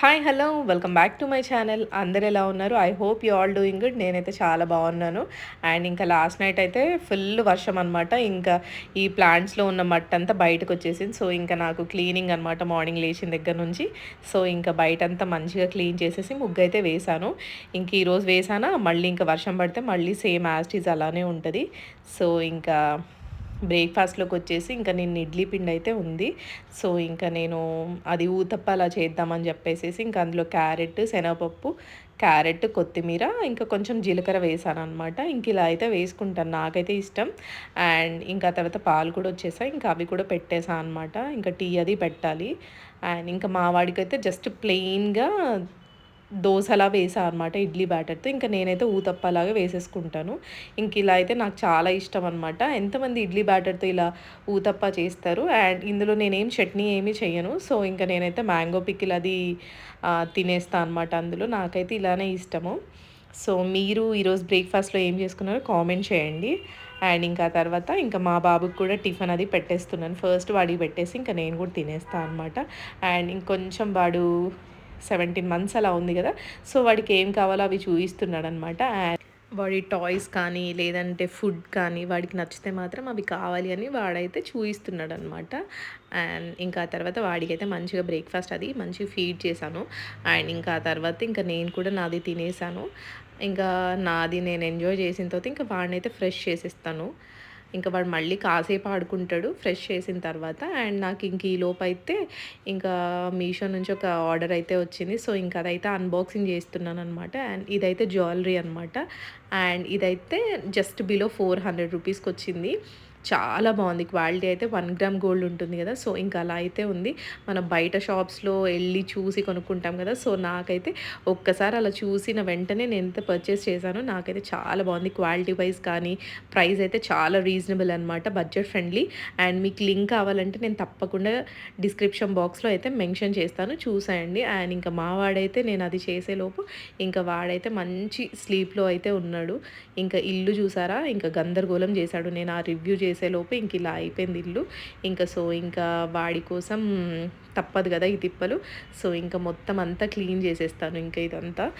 Hi hello welcome back to my channel. అందరు ఎలా ఉన్నారు? I hope you all doing good. నేనైతే చాలా బాగున్నాను. అండ్ ఇంకా లాస్ట్ నైట్ అయితే ఫుల్ వర్షం అనమాట ఇంకా ఈ ప్లాంట్స్లో ఉన్న మట్టి అంతా బయటకు వచ్చేసింది. సో ఇంకా నాకు క్లీనింగ్ అనమాట మార్నింగ్ లేచిన దగ్గర నుంచి. సో ఇంకా బయట అంతా మంచిగా క్లీన్ చేసేసి ముగ్గు అయితే వేశాను. ఇంక ఈరోజు వేసానా మళ్ళీ ఇంకా వర్షం పడితే మళ్ళీ సేమ్ యాస్టీజ్ అలానే ఉంటుంది. సో ఇంకా బ్రేక్ఫాస్ట్లోకి వచ్చేసి ఇంకా నేను ఇడ్లీ పిండి అయితే ఉంది. సో ఇంకా నేను అది ఊతప్ప అలా చేద్దామని చెప్పేసి ఇంకా అందులో క్యారెట్ శనగపప్పు క్యారెట్ కొత్తిమీర ఇంకా కొంచెం జీలకర్ర వేసాను అనమాట ఇంక ఇలా అయితే వేసుకుంటాను. నాకైతే ఇష్టం. అండ్ ఇంకా తర్వాత పాలు కూడా వచ్చేసాయి ఇంకా అవి కూడా పెట్టేసాను అనమాట ఇంకా టీ అది పెట్టాలి. అండ్ ఇంకా మా వాడికి అయితే జస్ట్ ప్లెయిన్గా దోశలా వేసా అనమాట ఇడ్లీ బ్యాటర్తో. ఇంకా నేనైతే ఊతప్పలాగా వేసేసుకుంటాను. ఇంక ఇలా అయితే నాకు చాలా ఇష్టం అనమాట ఎంతమంది ఇడ్లీ బ్యాటర్తో ఇలా ఊతప్ప చేస్తారు? అండ్ ఇందులో నేనేం చట్నీ ఏమీ చేయను సో ఇంకా నేనైతే మ్యాంగో పిక్కిల్ అది తినేస్తాను అనమాట అందులో. నాకైతే ఇలానే ఇష్టము. సో మీరు ఈరోజు బ్రేక్ఫాస్ట్లో ఏం చేసుకున్నారో కామెంట్ చేయండి. అండ్ ఇంకా తర్వాత ఇంకా మా బాబుకి కూడా టిఫిన్ అది పెట్టేస్తున్నాను. ఫస్ట్ వాడికి పెట్టేసి ఇంకా నేను కూడా తినేస్తాను అనమాట అండ్ ఇంకొంచెం వాడు సెవెంటీన్ మంత్స్ అలా ఉంది కదా. సో వాడికి ఏం కావాలో అవి చూపిస్తున్నాడు అనమాట అండ్ వాడి టాయ్స్ కానీ లేదంటే ఫుడ్ కానీ వాడికి నచ్చితే మాత్రం అవి కావాలి అని వాడైతే చూపిస్తున్నాడు అనమాట అండ్ ఇంకా తర్వాత వాడికైతే మంచిగా బ్రేక్ఫాస్ట్ అది మంచిగా ఫీడ్ చేశాను. అండ్ ఇంకా తర్వాత ఇంకా నేను కూడా నాది తినేసాను ఇంకా నాది నేను ఎంజాయ్ చేసిన తర్వాత ఇంకా వాడినైతే ఫ్రెష్ చేసేస్తాను. ఇంకా వాడు మళ్ళీ కాసేపు ఆడుకుంటాడు ఫ్రెష్ చేసిన తర్వాత. అండ్ నాకు ఇంక ఈ లోపు అయితే ఇంకా మీషో నుంచి ఒక ఆర్డర్ అయితే వచ్చింది. సో ఇంకా అదైతే అన్బాక్సింగ్ చేస్తున్నాను అనమాట అండ్ ఇదైతే జ్యువెలరీ అనమాట అండ్ ఇదైతే జస్ట్ బిలో ఫోర్ హండ్రెడ్ రూపీస్కి వచ్చింది. చాలా బాగుంది. క్వాలిటీ అయితే వన్ గ్రామ్ గోల్డ్ ఉంటుంది కదా. సో ఇంకా అలా అయితే ఉంది. మనం బయట షాప్స్లో వెళ్ళి చూసి కొనుక్కుంటాం కదా. సో నాకైతే ఒక్కసారి అలా చూసిన వెంటనే నేను ఎంత పర్చేస్ చేశానో. నాకైతే చాలా బాగుంది. క్వాలిటీ వైజ్ కానీ ప్రైస్ అయితే చాలా రీజనబుల్ అనమాట బడ్జెట్ ఫ్రెండ్లీ అండ్ మీకు లింక్ కావాలంటే నేను తప్పకుండా డిస్క్రిప్షన్ బాక్స్లో అయితే మెన్షన్ చేస్తాను. చూసాయండి. అండ్ ఇంకా మా వాడైతే నేను అది చేసేలోపు ఇంకా వాడైతే మంచి స్లీప్లో అయితే ఉన్నాడు. ఇంకా ఇల్లు చూసారా? ఇంకా గందరగోళం చేశాడు. నేను ఆ రివ్యూ చేసి చేసేలోపు ఇంక ఇలా అయిపోయింది ఇల్లు. ఇంకా సో ఇంకా వాడి కోసం తప్పదు కదా ఈ తిప్పలు. సో ఇంకా మొత్తం అంతా క్లీన్ చేసేస్తాను ఇంకా ఇదంతా.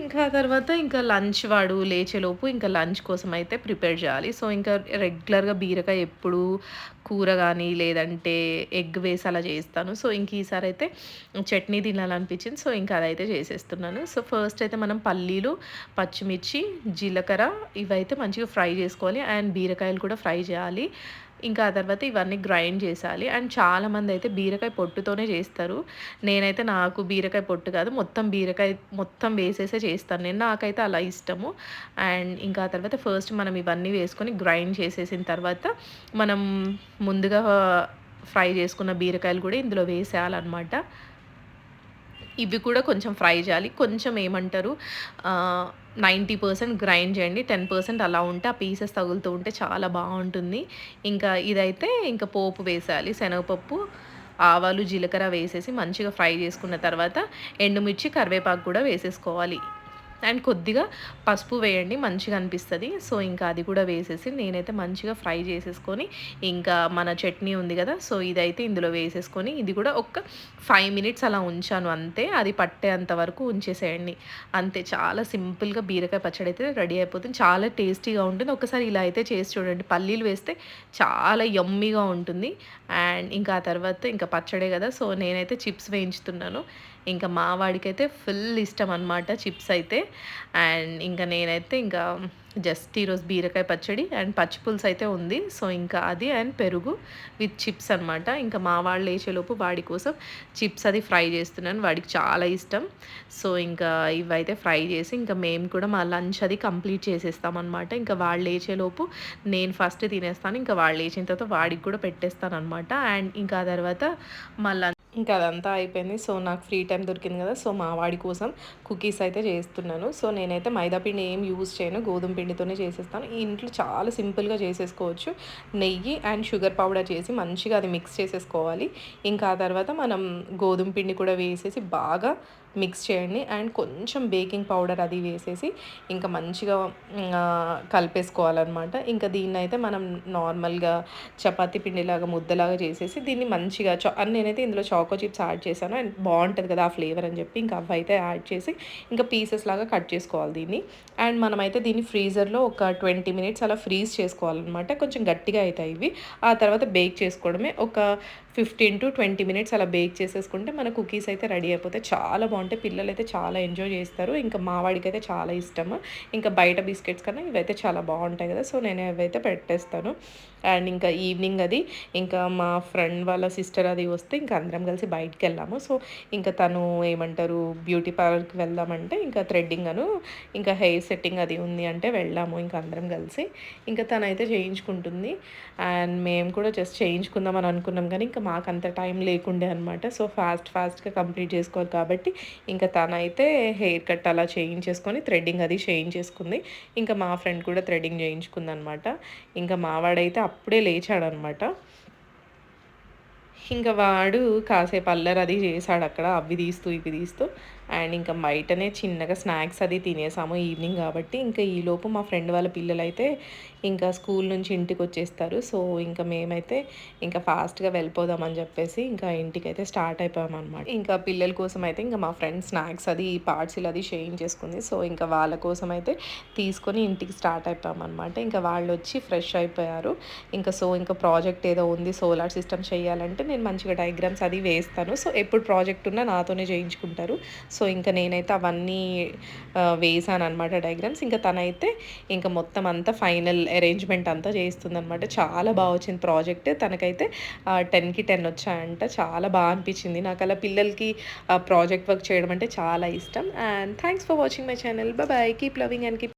ఇంకా తర్వాత ఇంకా లంచ్ వాడు లేచేలోపు ఇంకా లంచ్ కోసం అయితే ప్రిపేర్ చేయాలి. సో ఇంకా రెగ్యులర్గా బీరకాయ ఎప్పుడు కూర కానీ లేదంటే ఎగ్ వేసి అలా చేస్తాను సో ఇంక ఈసారి అయితే చట్నీ తినాలనిపించింది. సో ఇంకా అదైతే చేసేస్తున్నాను. సో ఫస్ట్ అయితే మనం పల్లీలు పచ్చిమిర్చి జీలకర్ర ఇవైతే మంచిగా ఫ్రై చేసుకోవాలి. అండ్ బీరకాయలు కూడా ఫ్రై చేయాలి. ఇంకా ఆ తర్వాత ఇవన్నీ గ్రైండ్ చేసాలి అండ్ చాలామంది అయితే బీరకాయ పొట్టుతోనే చేస్తారు. నేనైతే నాకు బీరకాయ పొట్టు కాదు మొత్తం బీరకాయ మొత్తం వేసేసే చేస్తాను. నేను నాకైతే అలా ఇష్టము. అండ్ ఇంకా తర్వాత ఫస్ట్ మనం ఇవన్నీ వేసుకొని గ్రైండ్ చేసేసిన తర్వాత మనం ముందుగా ఫ్రై చేసుకున్న బీరకాయలు కూడా ఇందులో వేసేయాలన్నమాట. ఇవి కూడా కొంచెం ఫ్రై చేయాలి. కొంచెం ఏమంటారు? నైంటీ పర్సెంట్ గ్రైండ్ చేయండి టెన్ పర్సెంట్ అలా ఉంటే ఆ పీసెస్ తగులుతూ ఉంటే చాలా బాగుంటుంది. ఇంకా ఇదైతే ఇంకా పోపు వేసేయాలి శనగపప్పు ఆవాలు జీలకర్ర వేసేసి మంచిగా ఫ్రై చేసుకున్న తర్వాత ఎండుమిర్చి కరివేపాకు కూడా వేసేసుకోవాలి. అండ్ కొద్దిగా పసుపు వేయండి మంచిగా అనిపిస్తుంది. సో ఇంకా అది కూడా వేసేసి నేనైతే మంచిగా ఫ్రై చేసేసుకొని ఇంకా మన చట్నీ ఉంది కదా సో ఇదైతే ఇందులో వేసేసుకొని ఇది కూడా ఒక ఫైవ్ మినిట్స్ అలా ఉంచాను అంతే. అది పట్టేంత వరకు ఉంచేసేయండి. అంతే చాలా సింపుల్గా బీరకాయ పచ్చడి అయితే రెడీ అయిపోతుంది. చాలా టేస్టీగా ఉంటుంది. ఒకసారి ఇలా అయితే చేసి చూడండి. పల్లీలు వేస్తే చాలా యమ్మీగా ఉంటుంది. అండ్ ఇంకా ఆ తర్వాత ఇంకా పచ్చడే కదా సో నేనైతే చిప్స్ వేయించుతున్నాను. ఇంకా మా వాడికైతే ఫుల్ ఇష్టం అనమాట చిప్స్ అయితే. అండ్ ఇంకా నేనైతే ఇంకా జస్ట్ ఈరోజు బీరకాయ పచ్చడి అండ్ పచ్చిపులుసు అయితే ఉంది. సో ఇంకా అది అండ్ పెరుగు విత్ చిప్స్ అనమాట ఇంకా మా వాళ్ళు వేసేలోపు వాడి కోసం చిప్స్ అది ఫ్రై చేస్తున్నాను. వాడికి చాలా ఇష్టం. సో ఇంకా ఇవైతే ఫ్రై చేసి ఇంకా మేము కూడా మా లంచ్ అది కంప్లీట్ చేసేస్తామన్నమాట ఇంకా వాళ్ళు లేచేలోపు నేను ఫస్ట్ తినేస్తాను. ఇంకా వాళ్ళు లేచిన తర్వాత వాడికి కూడా పెట్టేస్తాను అనమాట అండ్ ఇంకా తర్వాత మా లంచ్ ఇంకా అదంతా అయిపోయింది. సో నాకు ఫ్రీ టైం దొరికింది కదా సో మా వాడి కోసం కుకీస్ అయితే చేస్తున్నాను. సో నేనైతే మైదా పిండి ఏం యూజ్ చేయను గోధుమ పిండితోనే చేసేస్తాను. ఈ ఇంట్లో చాలా సింపుల్గా చేసేసుకోవచ్చు. నెయ్యి అండ్ షుగర్ పౌడర్ చేసి మంచిగా అది మిక్స్ చేసేసుకోవాలి. ఇంకా ఆ తర్వాత మనం గోధుమ పిండి కూడా వేసేసి బాగా మిక్స్ చేయండి. అండ్ కొంచెం బేకింగ్ పౌడర్ అది వేసేసి ఇంకా మంచిగా కలిపేసుకోవాలన్నమాట. ఇంకా దీన్ని అయితే మనం నార్మల్గా చపాతీ పిండిలాగా ముద్దలాగా చేసేసి దీన్ని మంచిగా చా నేనైతే ఇందులో చా చాకో చిప్స్ యాడ్ చేశాను. అండ్ బాగుంటుంది కదా ఆ ఫ్లేవర్ అని చెప్పి ఇంకా అవి అయితే యాడ్ చేసి ఇంకా పీసెస్ లాగా కట్ చేసుకోవాలి దీన్ని. అండ్ మనమైతే దీన్ని ఫ్రీజర్లో ఒక ట్వంటీ మినిట్స్ అలా ఫ్రీజ్ చేసుకోవాలన్నమాట. కొంచెం గట్టిగా అవుతాయి ఇవి. ఆ తర్వాత బేక్ చేసుకోవడమే. ఒక ఫిఫ్టీన్ టు ట్వంటీ మినిట్స్ అలా బేక్ చేసేసుకుంటే మన కుకీస్ అయితే రెడీ అయిపోతాయి చాలా బాగుంటాయి. పిల్లలు అయితే చాలా ఎంజాయ్ చేస్తారు. ఇంకా మావాడికి అయితే చాలా ఇష్టము. ఇంకా బయట బిస్కెట్స్ కన్నా ఇవైతే చాలా బాగుంటాయి కదా. సో నేను అవైతే పెట్టేస్తాను. అండ్ ఇంకా ఈవినింగ్ అది ఇంకా మా ఫ్రెండ్ వాళ్ళ సిస్టర్ అది వస్తే ఇంకా అందరం కలిసి బయటికి వెళ్ళాము. సో ఇంకా తను ఏమంటారు బ్యూటీ పార్లర్కి వెళ్దామంటే ఇంకా థ్రెడ్డింగ్ అను ఇంకా హెయిర్ సెట్టింగ్ అది ఉంది అంటే వెళ్ళాము ఇంకా అందరం కలిసి. ఇంకా తనైతే చేయించుకుంటుంది. అండ్ మేము కూడా జస్ట్ చేయించుకుందాం అని అనుకున్నాం కానీ ఇంకా మాకు అంత టైం లేకుండే అనమాట సో ఫాస్ట్ ఫాస్ట్గా కంప్లీట్ చేసుకోవాలి కాబట్టి ఇంకా తనైతే హెయిర్ కట్ అలా చేయించేసుకొని థ్రెడ్డింగ్ అది చేయించేసుకుంది. ఇంకా మా ఫ్రెండ్ కూడా థ్రెడ్డింగ్ చేయించుకుంది అనమాట ఇంకా మావాడైతే అప్పుడే లేచాడనమాట ఇంకా వాడు కాసేపు అల్లరి అది చేశాడు అక్కడ అవి తీస్తూ ఇవి తీస్తూ. అండ్ ఇంకా బయటనే చిన్నగా స్నాక్స్ అది తినేసాము ఈవినింగ్ కాబట్టి ఇంకా ఈలోపు మా ఫ్రెండ్ వాళ్ళ పిల్లలు అయితే ఇంకా స్కూల్ నుంచి ఇంటికి వచ్చేస్తారు. సో ఇంకా మేమైతే ఇంకా ఫాస్ట్గా వెళ్ళిపోదామని చెప్పేసి ఇంకా ఇంటికి అయితే స్టార్ట్ అయిపోయాం అనమాట ఇంకా పిల్లల కోసం అయితే ఇంకా మా ఫ్రెండ్ స్నాక్స్ అది పార్సిల్ అది చేసుకుంది. సో ఇంకా వాళ్ళ కోసం అయితే తీసుకొని ఇంటికి స్టార్ట్ అయిపోయాం అనమాట ఇంకా వాళ్ళు వచ్చి ఫ్రెష్ అయిపోయారు. ఇంకా సో ఇంకా ప్రాజెక్ట్ ఏదో ఉంది సోలార్ సిస్టమ్ చేయాలంటే నేను మంచిగా డయాగ్రామ్స్ అది వేస్తాను. సో ఎప్పుడు ప్రాజెక్ట్ ఉన్నా నాతోనే చేయించుకుంటారు. సో సో ఇంకా నేనైతే అవన్నీ వేసాను అనమాట డయాగ్రామ్స్. ఇంకా తనైతే ఇంకా మొత్తం అంతా ఫైనల్ అరేంజ్మెంట్ అంతా చేస్తుంది అనమాట చాలా బాగా వచ్చింది ప్రాజెక్ట్. తనకైతే టెన్కి టెన్ వచ్చాయంట. చాలా బాగా అనిపించింది. నాకు అలా పిల్లలకి ప్రాజెక్ట్ వర్క్ చేయడం అంటే చాలా ఇష్టం. And thanks for watching my channel. Bye keep loving and keep